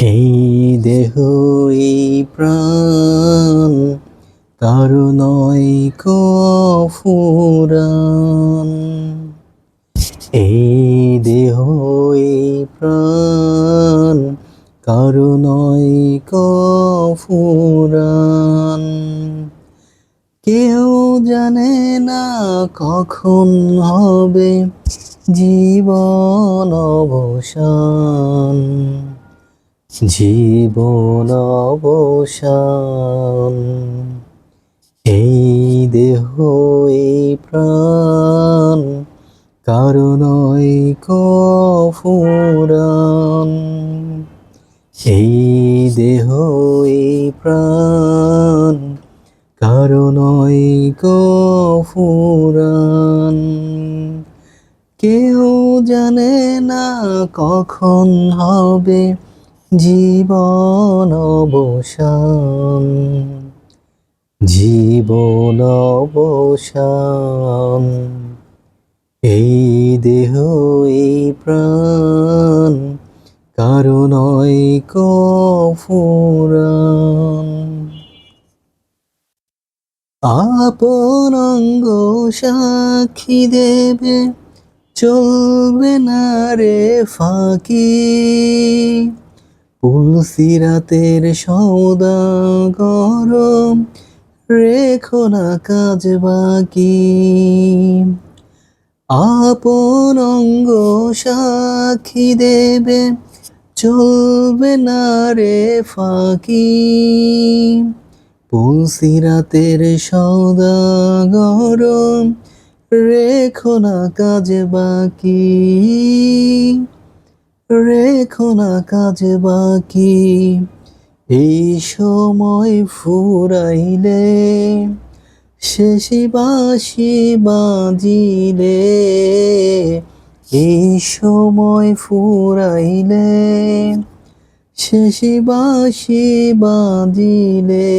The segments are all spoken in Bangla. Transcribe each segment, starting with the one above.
এই দেহ, এই প্রাণ, কারও নয় কফুরান। এই দেহ, এই প্রাণ, কারও নয় কফুরান। কেউ জানে না কখন হবে জীবন অবসান। জীবন অবসান। এই দেহ, এই প্রাণ কারণই কফুরান। এই দেহ, এই প্রাণ কারণই কফুরান। কেউ জানে না কখন হবে জীবন অবসান জীবন অবসান। এই দেহ, এই প্রাণ কারণই কফুরান। আপন অঙ্গ সাক্ষী দেবে, চলবে না রে ফাঁকি। পুলসিরাতের সৌদা গরম, রেখো না কাজ বাকি। আপন অঙ্গ সাক্ষী দেবে, চলবে না রে ফাঁকি। পুলসিরাতের সৌদা গরম, রেখো না কাজ বাকি। রেখো না কাজ বাকি। এই সময় ফুরাইলে, শেষে বাসি বাজিলে। এই সময় ফুরাইলে, শেষে বাসি বাজিলে।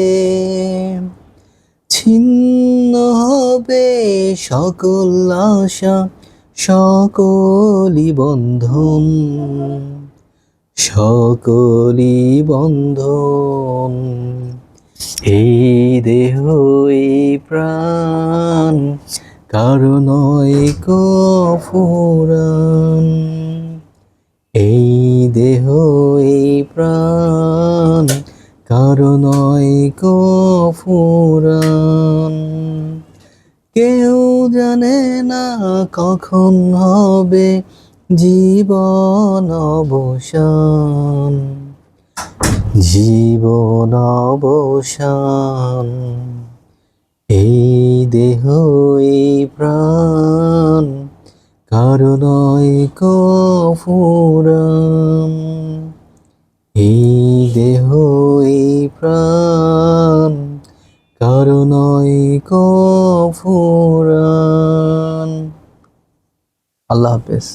ছিন্ন হবে সকল আশা সকলই বন্ধন সকলই বন্ধন। এই দেহ, এই প্রাণ কারণই কফুরান। এই দেহ, এই প্রাণ কারণই কফুরান। কেউ জানে না কখন হবে জীবন অবসান। জীবন অবসান এই দেহ এই প্রাণ কারণই কফুরান কারণই কফুরান। আল্লাহ হাফেজ।